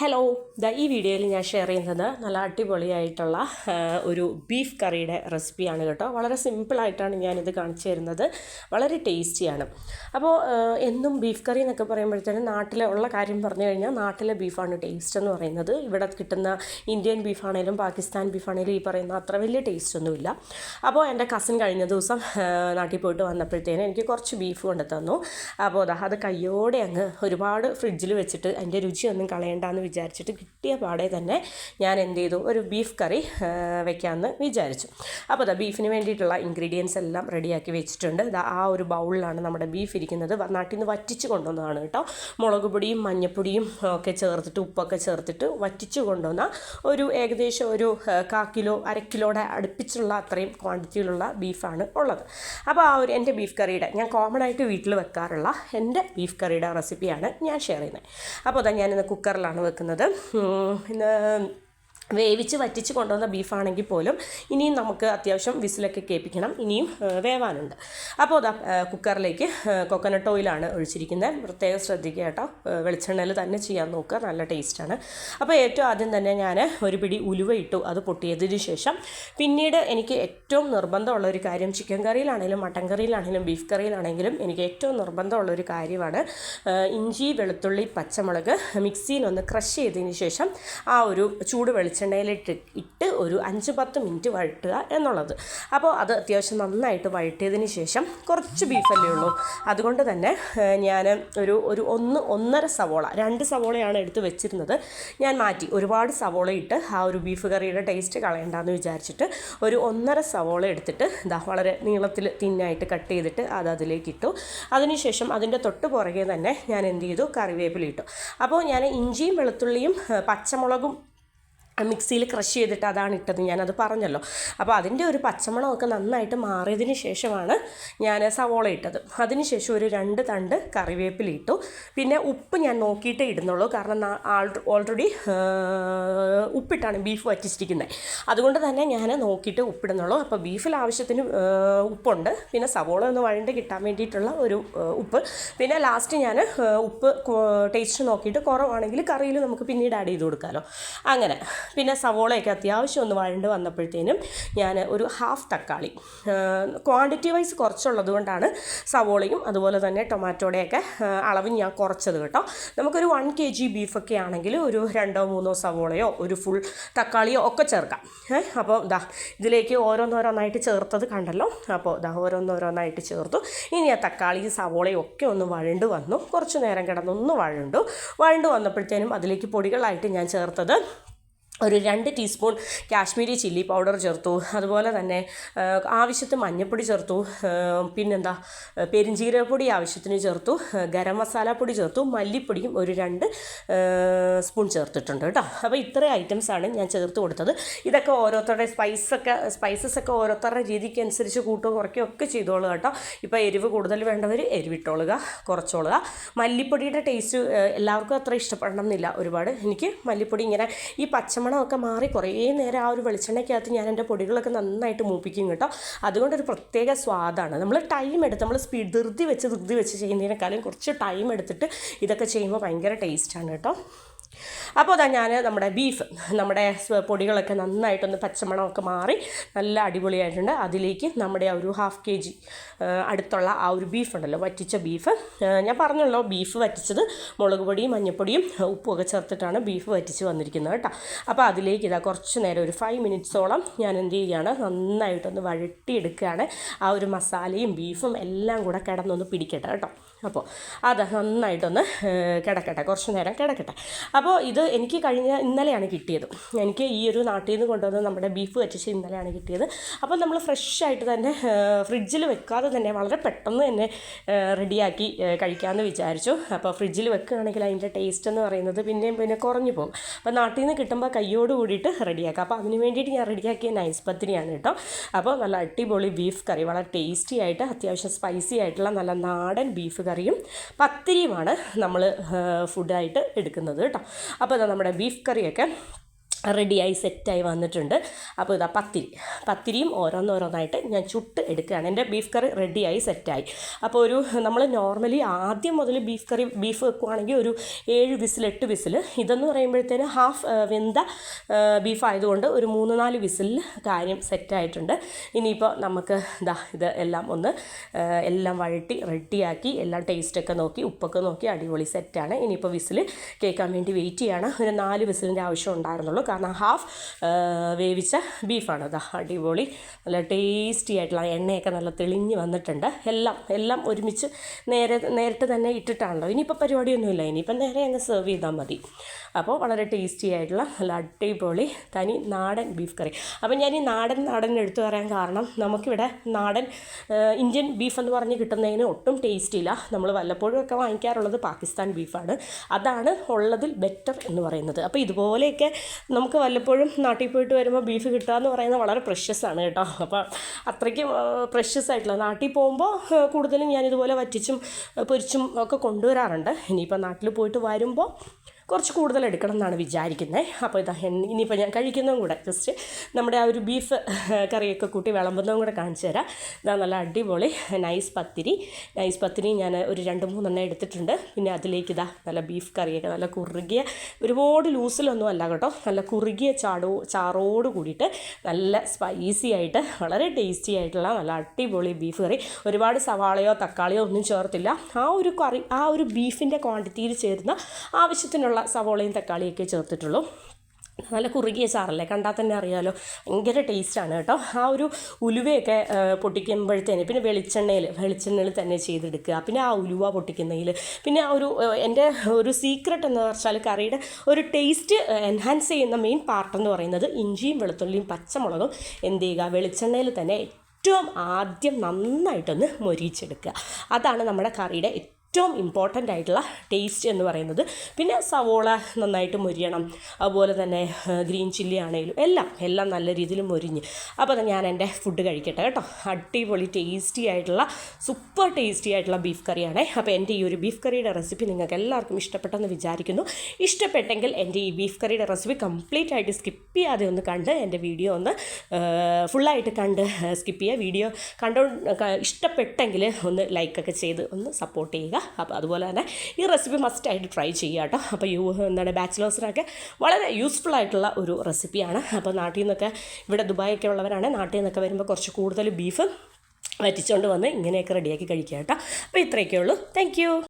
Hello the ഈ വീഡിയോയിൽ ഞാൻ ഷെയർ ചെയ്യുന്നത് നല്ല അടിപൊളിയായിട്ടുള്ള ഒരു ബീഫ് കറിയുടെ റെസിപ്പിയാണ് കേട്ടോ. വളരെ സിമ്പിളായിട്ടാണ് ഞാനിത് കാണിച്ചു തരുന്നത്. വളരെ ടേസ്റ്റിയാണ് അപ്പോൾ എന്നും ബീഫ് കറി എന്നൊക്കെ പറയുമ്പോഴത്തേനും നാട്ടിലെ ഉള്ള കാര്യം പറഞ്ഞു കഴിഞ്ഞാൽ നാട്ടിലെ ബീഫാണ് ടേസ്റ്റ് എന്ന് പറയുന്നത്. ഇവിടെ കിട്ടുന്ന ഇന്ത്യൻ ബീഫാണേലും പാകിസ്ഥാൻ ബീഫാണേലും ഈ പറയുന്ന അത്ര വലിയ ടേസ്റ്റ് ഒന്നുമില്ല. അപ്പോൾ എന്റെ കസിൻ കഴിഞ്ഞ ദിവസം നാട്ടിൽ പോയിട്ട് വന്നപ്പോഴത്തേനും എനിക്ക് കുറച്ച് ബീഫ് കൊണ്ടു തന്നു അപ്പോൾ അത് കയ്യോടെ അങ്ങ് ഒരുപാട് ഫ്രിഡ്ജിൽ വെച്ചിട്ട് അതിന്റെ രുചിയൊന്നും കളയണ്ടെന്ന് വിചാരിച്ചിട്ട് കിട്ടിയ പാടെ തന്നെ ഞാൻ എന്ത് ചെയ്തു ഒരു ബീഫ് കറി വെക്കാമെന്ന് വിചാരിച്ചു. അപ്പോൾ അതാ ബീഫിന് വേണ്ടിയിട്ടുള്ള ഇൻഗ്രീഡിയൻസ് എല്ലാം റെഡിയാക്കി വെച്ചിട്ടുണ്ട്. ആ ഒരു ബൗളിലാണ് നമ്മുടെ ബീഫ് ഇരിക്കുന്നത്. നാട്ടിൽ നിന്ന് വറ്റിച്ച് കൊണ്ടുവന്നതാണ് കേട്ടോ. മുളക് പൊടിയും മഞ്ഞപ്പൊടിയും ഒക്കെ ചേർത്തിട്ട് ഉപ്പൊക്കെ ചേർത്തിട്ട് വറ്റിച്ച് കൊണ്ടുവന്ന ഒരു ഏകദേശം ഒരു കാ കിലോ അര കിലോയുടെ അടുപ്പിച്ചുള്ള അത്രയും ക്വാണ്ടിറ്റിയിലുള്ള ബീഫാണ് ഉള്ളത്. അപ്പോൾ ആ ഒരു എന്റെ ബീഫ് കറിയുടെ ഞാൻ കോമൺ ആയിട്ട് വീട്ടിൽ വെക്കാറുള്ള എന്റെ ബീഫ് കറിയുടെ റെസിപ്പിയാണ് ഞാൻ ഷെയർ ചെയ്യുന്നത് അപ്പോൾ അതാ ഞാനിന്ന് കുക്കറിലാണ് വെക്കുന്നത്. ഉം, ഇന്ന് വേവിച്ച് വറ്റിച്ച് കൊണ്ടുവന്ന ബീഫാണെങ്കിൽ പോലും ഇനിയും നമുക്ക് അത്യാവശ്യം വിസിലൊക്കെ കേൾപ്പിക്കണം. ഇനിയും വേവാനുണ്ട്. അപ്പോൾ അതാ കുക്കറിലേക്ക് കൊക്കനട്ട് ഓയിലാണ് ഒഴിച്ചിരിക്കുന്നത്. പ്രത്യേകം ശ്രദ്ധിക്കുക കേട്ടോ. വെളിച്ചെണ്ണയിൽ തന്നെ ചെയ്യാൻ നോക്കുക. നല്ല ടേസ്റ്റാണ് അപ്പോൾ ഏറ്റവും ആദ്യം തന്നെ ഞാൻ ഒരു പിടി ഉലുവ ഇട്ടു. അത് പൊട്ടിയതിന് ശേഷം പിന്നീട് എനിക്ക് ഏറ്റവും നിർബന്ധമുള്ള ഒരു കാര്യം ചിക്കൻ കറിയിലാണെങ്കിലും മട്ടൻ കറിയിലാണെങ്കിലും ബീഫ് കറിയിലാണെങ്കിലും എനിക്ക് ഏറ്റവും നിർബന്ധമുള്ള ഒരു കാര്യമാണ് ഇഞ്ചി വെളുത്തുള്ളി പച്ചമുളക് മിക്സിയിൽ ഒന്ന് ക്രഷ് ചെയ്തതിന് ശേഷം ആ ഒരു ചൂട് വെളിച്ചെണ്ണയിലിട്ട് ഇട്ട് ഒരു അഞ്ച് പത്ത് മിനിറ്റ് വഴട്ടുക എന്നുള്ളത്. അപ്പോൾ അത് അത്യാവശ്യം നന്നായിട്ട് വഴറ്റിയതിന് ശേഷം കുറച്ച് ബീഫല്ലേ ഉള്ളൂ. അതുകൊണ്ട് തന്നെ ഞാൻ ഒരു ഒരു ഒന്ന് ഒന്നര സവോള രണ്ട് സവോളയാണ് എടുത്ത് വെച്ചിരുന്നത്. ഞാൻ മാറ്റി ഒരുപാട് സവോള ഇട്ട് ആ ഒരു ബീഫ് കറിയുടെ ടേസ്റ്റ് കളയണ്ടെന്ന് വിചാരിച്ചിട്ട് ഒരു ഒന്നര സവോള എടുത്തിട്ട് ഇതാ വളരെ നീളത്തിൽ തിന്നായിട്ട് കട്ട് ചെയ്തിട്ട് അത് അതിലേക്ക് ഇട്ടു അതിനുശേഷം അതിന്റെ തൊട്ട് പുറകെ തന്നെ ഞാൻ എന്ത് ചെയ്തു? കറിവേപ്പില ഇട്ടു. അപ്പോൾ ഞാൻ ഇഞ്ചിയും വെളുത്തുള്ളിയും പച്ചമുളകും മിക്സിയിൽ ക്രഷ് ചെയ്തിട്ട് അതാണ് ഇട്ടത് ഞാനത് പറഞ്ഞല്ലോ. അപ്പോൾ അതിന്റെ ഒരു പച്ചമണമൊക്കെ നന്നായിട്ട് മാറിയതിന് ശേഷമാണ് ഞാൻ സവോള ഇട്ടത്. അതിന് ശേഷം ഒരു രണ്ട് തണ്ട് കറിവേപ്പില ഇട്ടു. പിന്നെ ഉപ്പ് ഞാൻ നോക്കിയിട്ടേ ഇടുന്നുള്ളൂ. കാരണം ഓൾറെഡി ഉപ്പിട്ടാണ് ബീഫ് വറ്റിച്ചിരിക്കുന്നത്. അതുകൊണ്ട് തന്നെ ഞാൻ നോക്കിയിട്ട് ഉപ്പിടുന്നുള്ളൂ. അപ്പോൾ ബീഫിൽ ആവശ്യത്തിന് ഉപ്പുണ്ട്. പിന്നെ സവോള ഒന്ന് വഴണ്ട് കിട്ടാൻ വേണ്ടിയിട്ടുള്ള ഒരു ഉപ്പ്. പിന്നെ ലാസ്റ്റ് ഞാൻ ഉപ്പ് ടേസ്റ്റ് നോക്കിയിട്ട് കുറവാണെങ്കിൽ കറിയിൽ നമുക്ക് പിന്നീട് ആഡ് ചെയ്ത് കൊടുക്കാമല്ലോ അങ്ങനെ. പിന്നെ സവോളയൊക്കെ അത്യാവശ്യം ഒന്ന് വഴണ്ട് വന്നപ്പോഴത്തേനും ഞാൻ ഒരു ഹാഫ് തക്കാളി ക്വാണ്ടിറ്റി വൈസ് കുറച്ചുള്ളത് കൊണ്ടാണ് സവോളയും അതുപോലെ തന്നെ ടൊമാറ്റോടെയൊക്കെ അളവ് ഞാൻ കുറച്ചത് കേട്ടോ. നമുക്കൊരു വൺ കെ ജി ബീഫൊക്കെ ആണെങ്കിൽ ഒരു രണ്ടോ മൂന്നോ സവോളയോ ഒരു ഫുൾ തക്കാളിയോ ഒക്കെ ചേർക്കാം. അപ്പോൾ ദാ ഇതിലേക്ക് ഓരോന്നോരോന്നായിട്ട് ചേർത്തത് കണ്ടല്ലോ? അപ്പോൾ ദാ ഓരോന്നോരോന്നായിട്ട് ചേർത്തു. ഇനി ആ തക്കാളിയും സവോളയും ഒക്കെ ഒന്ന് വഴണ്ട് വന്നു. കുറച്ച് നേരം കിടന്നൊന്ന് വഴണ്ടു. വഴണ്ട് വന്നപ്പോഴത്തേനും അതിലേക്ക് പൊടികളായിട്ട് ഞാൻ ചേർത്തത് ഒരു രണ്ട് ടീസ്പൂൺ കാശ്മീരി ചില്ലി പൗഡർ ചേർത്തു. അതുപോലെ തന്നെ ആവശ്യത്തിന് മഞ്ഞൾപ്പൊടി ചേർത്തു. പിന്നെന്താ പെരിഞ്ചീരപ്പൊടി ആവശ്യത്തിന് ചേർത്തു. ഗരം മസാല പൊടി ചേർത്തു. മല്ലിപ്പൊടിയും ഒരു രണ്ട് സ്പൂൺ ചേർത്തിട്ടുണ്ട് കേട്ടോ. അപ്പോൾ ഇത്രയും ഐറ്റംസാണ് ഞാൻ ചേർത്ത് കൊടുത്തത്. ഇതൊക്കെ ഓരോരുത്തരുടെ സ്പൈസൊക്കെ സ്പൈസസ് ഒക്കെ ഓരോരുത്തരുടെ രീതിക്ക് അനുസരിച്ച് കൂട്ടോ കുറയ്ക്കുക ഒക്കെ ചെയ്തോളുക കേട്ടോ. ഇപ്പോൾ എരിവ് കൂടുതൽ വേണ്ടവർ എരിവിട്ടോളുക കുറച്ചോളുക. മല്ലിപ്പൊടിയുടെ ടേസ്റ്റ് എല്ലാവർക്കും അത്ര ഇഷ്ടപ്പെടണം എന്നില്ല ഒരുപാട്. എനിക്ക് മല്ലിപ്പൊടി ഇങ്ങനെ ഈ പച്ചമണമൊക്കെ മാറി കുറേ നേരം ആ ഒരു വെളിച്ചെണ്ണയ്ക്കകത്ത് ഞാൻ എന്റെ പൊടികളൊക്കെ നന്നായിട്ട് മൂപ്പിക്കും കേട്ടോ. അതുകൊണ്ടൊരു പ്രത്യേക സ്വാദാണ്. നമ്മൾ ടൈം എടുത്ത് നമ്മൾ സ്പീഡ് ധൃതി വെച്ച് ധൃതി വെച്ച് ചെയ്യുന്നതിനേക്കാളും കുറച്ച് ടൈം എടുത്തിട്ട് ഇതൊക്കെ ചെയ്യുമ്പോൾ ഭയങ്കര ടേസ്റ്റാണ് കേട്ടോ. അപ്പോൾ അതാ ഞാൻ നമ്മുടെ ബീഫ് നമ്മുടെ പൊടികളൊക്കെ നന്നായിട്ടൊന്ന് പച്ചമണമൊക്കെ മാറി നല്ല അടിപൊളിയായിട്ടുണ്ട്. അതിലേക്ക് നമ്മുടെ ആ ഒരു ഹാഫ് കെ ജി അടുത്തുള്ള ആ ഒരു ബീഫ് ഉണ്ടല്ലോ വറ്റിച്ച ബീഫ് ഞാൻ പറഞ്ഞല്ലോ ബീഫ് വറ്റിച്ചത് മുളക് പൊടിയും മഞ്ഞൾപ്പൊടിയും ഉപ്പുമൊക്കെ ചേർത്തിട്ടാണ് ബീഫ് വറ്റിച്ച് വന്നിരിക്കുന്നത് കേട്ടോ. അപ്പോൾ അതിലേക്ക് ഇതാ കുറച്ച് നേരം ഒരു ഫൈവ് മിനിറ്റ്സോളം ഞാൻ എന്ത് ചെയ്യുകയാണ് നന്നായിട്ടൊന്ന് വഴട്ടിയെടുക്കുകയാണ് ആ ഒരു മസാലയും ബീഫും എല്ലാം കൂടെ കിടന്നൊന്ന് പിടിക്കട്ടെ കേട്ടോ. അപ്പോൾ അത് നന്നായിട്ടൊന്ന് കിടക്കട്ടെ കുറച്ച് നേരം കിടക്കട്ടെ. അപ്പോൾ ഇത് എനിക്ക് കഴിഞ്ഞ ഇന്നലെയാണ് കിട്ടിയത്. എനിക്ക് ഈ ഒരു നാട്ടിൽ നിന്ന് കൊണ്ടുവന്ന് നമ്മുടെ ബീഫ് വെച്ചിച്ച് ഇന്നലെയാണ് കിട്ടിയത്. അപ്പോൾ നമ്മൾ ഫ്രഷ് ആയിട്ട് തന്നെ ഫ്രിഡ്ജിൽ വെക്കാതെ തന്നെ വളരെ പെട്ടെന്ന് തന്നെ റെഡിയാക്കി കഴിക്കാമെന്ന് വിചാരിച്ചു. അപ്പോൾ ഫ്രിഡ്ജിൽ വെക്കുകയാണെങ്കിൽ അതിന്റെ ടേസ്റ്റ് എന്ന് പറയുന്നത് പിന്നെയും പിന്നെ കുറഞ്ഞു പോകും. അപ്പോൾ നാട്ടിൽ നിന്ന് കിട്ടുമ്പോൾ കയ്യോട് കൂടിയിട്ട് റെഡിയാക്കാം. അപ്പോൾ അതിന് വേണ്ടിയിട്ട് ഞാൻ റെഡിയാക്കിയ നൈസ് പത്തിരിയാണ് കേട്ടോ. അപ്പോൾ നല്ല അടിപൊളി ബീഫ് കറി വളരെ ടേസ്റ്റി ആയിട്ട് അത്യാവശ്യം സ്പൈസി ആയിട്ടുള്ള നല്ല നാടൻ ബീഫ് കറിയും പത്തിരിയുമാണ് നമ്മൾ ഫുഡായിട്ട് എടുക്കുന്നത് കേട്ടോ. അപ്പോൾ നമ്മുടെ ബീഫ് കറിയൊക്കെ റെഡിയായി സെറ്റായി വന്നിട്ടുണ്ട്. അപ്പോൾ ഇതാ പത്തിരി. പത്തിരിയും ഓരോന്നോരോന്നായിട്ട് ഞാൻ ചുട്ട് എടുക്കുകയാണ്. എന്റെ ബീഫ് കറി റെഡിയായി സെറ്റായി. അപ്പോൾ ഒരു നമ്മൾ നോർമലി ആദ്യം മുതൽ ബീഫ് കറി ബീഫ് വെക്കുവാണെങ്കിൽ ഒരു ഏഴ് വിസിൽ എട്ട് വിസിൽ. ഇതെന്ന് പറയുമ്പോഴത്തേന് ഹാഫ് വെന്ത ബീഫ് ആയതുകൊണ്ട് ഒരു മൂന്ന് നാല് വിസിലിൽ കാര്യം സെറ്റായിട്ടുണ്ട്. ഇനിയിപ്പോൾ നമുക്ക് ഇതാ ഇത് എല്ലാം ഒന്ന് എല്ലാം വഴട്ടി റെഡിയാക്കി എല്ലാം ടേസ്റ്റൊക്കെ നോക്കി ഉപ്പൊക്കെ നോക്കി അടിപൊളി സെറ്റാണ്. ഇനിയിപ്പോൾ വിസിൽ കേൾക്കാൻ വേണ്ടി വെയിറ്റ് ചെയ്യാണ്. ഒരു നാല് വിസിലിന്റെ ആവശ്യം ഉണ്ടായിരുന്നുള്ളൂ. കാരണം ഹാഫ് വേവിച്ച ബീഫാണ് അത് അടിപൊളി. നല്ല ടേസ്റ്റി ആയിട്ടുള്ള എണ്ണയൊക്കെ നല്ല തെളിഞ്ഞ് വന്നിട്ടുണ്ട്. എല്ലാം എല്ലാം ഒരുമിച്ച് നേരെ നേരിട്ട് തന്നെ ഇട്ടിട്ടാണല്ലോ. ഇനിയിപ്പോൾ പരിപാടിയൊന്നുമില്ല. ഇനിയിപ്പം നേരെ അങ്ങ് സെർവ് ചെയ്താൽ മതി. അപ്പോൾ വളരെ ടേസ്റ്റി ആയിട്ടുള്ള നല്ല അടിപൊളി തനി നാടൻ ബീഫ് കറി. അപ്പം ഞാൻ ഈ നാടൻ നാടൻ എടുത്തു പറയാൻ കാരണം നമുക്കിവിടെ നാടൻ ഇന്ത്യൻ ബീഫ് എന്ന് പറഞ്ഞ് കിട്ടുന്നതിന് ഒട്ടും ടേസ്റ്റ് ഇല്ല. നമ്മൾ വല്ലപ്പോഴും ഒക്കെ വാങ്ങിക്കാറുള്ളത് പാകിസ്ഥാൻ ബീഫാണ് അതാണ് ഉള്ളതിൽ ബെറ്റർ എന്ന് പറയുന്നത്. അപ്പോൾ ഇതുപോലെയൊക്കെ നമുക്ക് വല്ലപ്പോഴും നാട്ടിൽ പോയിട്ട് വരുമ്പോൾ ബീഫ് കിട്ടുക എന്ന് പറയുന്നത് വളരെ പ്രഷ്യസ് ആണ് കേട്ടോ. അപ്പോൾ അത്രയ്ക്ക് പ്രഷ്യസ് ആയിട്ടുള്ള നാട്ടിൽ പോകുമ്പോൾ കൂടുതലും ഞാനിതുപോലെ വറ്റിച്ചും പൊരിച്ചും ഒക്കെ കൊണ്ടുവരാറുണ്ട്. ഇനിയിപ്പോൾ നാട്ടിൽ പോയിട്ട് വരുമ്പോൾ കുറച്ച് കൂടുതൽ എടുക്കണം എന്നാണ് വിചാരിക്കുന്നത് അപ്പോൾ ഇതാ ഇനിയിപ്പോൾ ഞാൻ കഴിക്കുന്നതും കൂടെ. ജസ്റ്റ് നമ്മുടെ ആ ഒരു ബീഫ് കറിയൊക്കെ കൂട്ടി വിളമ്പുന്നതും കൂടെ കാണിച്ചു തരാം. ഇതാ നല്ല അടിപൊളി നൈസ് പത്തിരി. നൈസ് പത്തിരി ഞാൻ ഒരു രണ്ട് മൂന്നെണ്ണം എടുത്തിട്ടുണ്ട്. പിന്നെ അതിലേക്ക് ഇതാ നല്ല ബീഫ് കറിയൊക്കെ നല്ല കുറുകിയ ഒരുപാട് ലൂസിലൊന്നും അല്ല കേട്ടോ. നല്ല കുറുകിയ ചാടോ ചാറോട് കൂടിയിട്ട് നല്ല സ്പൈസി ആയിട്ട് വളരെ ടേസ്റ്റി ആയിട്ടുള്ള നല്ല അടിപൊളി ബീഫ് കറി. ഒരുപാട് സവാളയോ തക്കാളിയോ ഒന്നും ചേർത്തില്ല. ആ ഒരു കറി ആ ഒരു ബീഫിന്റെ ക്വാണ്ടിറ്റിയിൽ ചേരുന്ന ആവശ്യത്തിനുള്ള സവാളയും തക്കാളിയൊക്കെ ചേർത്തിട്ടുള്ളൂ. നല്ല കുറുകിയ ചാറല്ലേ? കണ്ടാൽ തന്നെ അറിയാമല്ലോ ഭയങ്കര ടേസ്റ്റാണ് കേട്ടോ. ആ ഒരു ഉലുവയൊക്കെ പൊട്ടിക്കുമ്പോഴത്തേന് പിന്നെ വെളിച്ചെണ്ണയിൽ വെളിച്ചെണ്ണയിൽ തന്നെ ചെയ്തെടുക്കുക. പിന്നെ ആ ഉലുവ പൊട്ടിക്കുന്നതിൽ പിന്നെ ആ ഒരു എന്റെ ഒരു സീക്രട്ട് എന്ന് പറഞ്ഞാൽ കറിയുടെ ഒരു ടേസ്റ്റ് എൻഹാൻസ് ചെയ്യുന്ന മെയിൻ പാർട്ടെന്ന് പറയുന്നത് ഇഞ്ചിയും വെളുത്തുള്ളിയും പച്ചമുളകും എന്ത് ചെയ്യുക? വെളിച്ചെണ്ണയിൽ തന്നെ ഏറ്റവും ആദ്യം നന്നായിട്ടൊന്ന് മൊരിച്ചെടുക്കുക അതാണ് നമ്മുടെ കറിയുടെ ഏറ്റവും ഇമ്പോർട്ടന്റ് ആയിട്ടുള്ള ടേസ്റ്റ് എന്ന് പറയുന്നത്. പിന്നെ സവോള നന്നായിട്ട് മുരിയണം. അതുപോലെ തന്നെ ഗ്രീൻ ചില്ലി ആണെങ്കിലും എല്ലാം എല്ലാം നല്ല രീതിയിൽ മുരിഞ്ഞ്. അപ്പോൾ ഞാൻ എന്റെ ഫുഡ് കഴിക്കട്ടെ കേട്ടോ. അടിപൊളി ടേസ്റ്റി ആയിട്ടുള്ള സൂപ്പർ ടേസ്റ്റി ആയിട്ടുള്ള ബീഫ് കറിയാണ് അപ്പോൾ എന്റെ ഈ ഒരു ബീഫ് കറിയുടെ റെസിപ്പി നിങ്ങൾക്ക് എല്ലാവർക്കും ഇഷ്ടപ്പെട്ടെന്ന് വിചാരിക്കുന്നു. ഇഷ്ടപ്പെട്ടെങ്കിൽ എന്റെ ഈ ബീഫ് കറിയുടെ റെസിപ്പി കംപ്ലീറ്റ് ആയിട്ട് സ്കിപ്പ് ചെയ്യാതെ ഒന്ന് കണ്ട് എന്റെ വീഡിയോ ഒന്ന് ഫുള്ളായിട്ട് കണ്ട് സ്കിപ്പ് ചെയ്യുക. വീഡിയോ കണ്ടോ ഇഷ്ടപ്പെട്ടെങ്കിൽ ഒന്ന് ലൈക്കൊക്കെ ചെയ്ത് ഒന്ന് സപ്പോർട്ട് ചെയ്യുക. അപ്പോൾ അതുപോലെ തന്നെ ഈ റെസിപ്പി മസ്റ്റായിട്ട് ട്രൈ ചെയ്യുക കേട്ടോ അപ്പോൾ യു എന്താണ് ബാച്ചിലേഴ്സിനൊക്കെ വളരെ യൂസ്ഫുൾ ആയിട്ടുള്ള ഒരു റെസിപ്പിയാണ് അപ്പോൾ നാട്ടിൽ നിന്നൊക്കെ ഇവിടെ ദുബായൊക്കെ ഉള്ളവരാണ് നാട്ടിൽ നിന്നൊക്കെ വരുമ്പോൾ കുറച്ച് കൂടുതൽ ബീഫ് വറ്റിച്ചുകൊണ്ട് വന്ന് ഇങ്ങനെയൊക്കെ റെഡിയാക്കി കഴിക്കുക കേട്ടോ അപ്പോൾ ഇത്രയൊക്കെ ഉള്ളൂ. താങ്ക്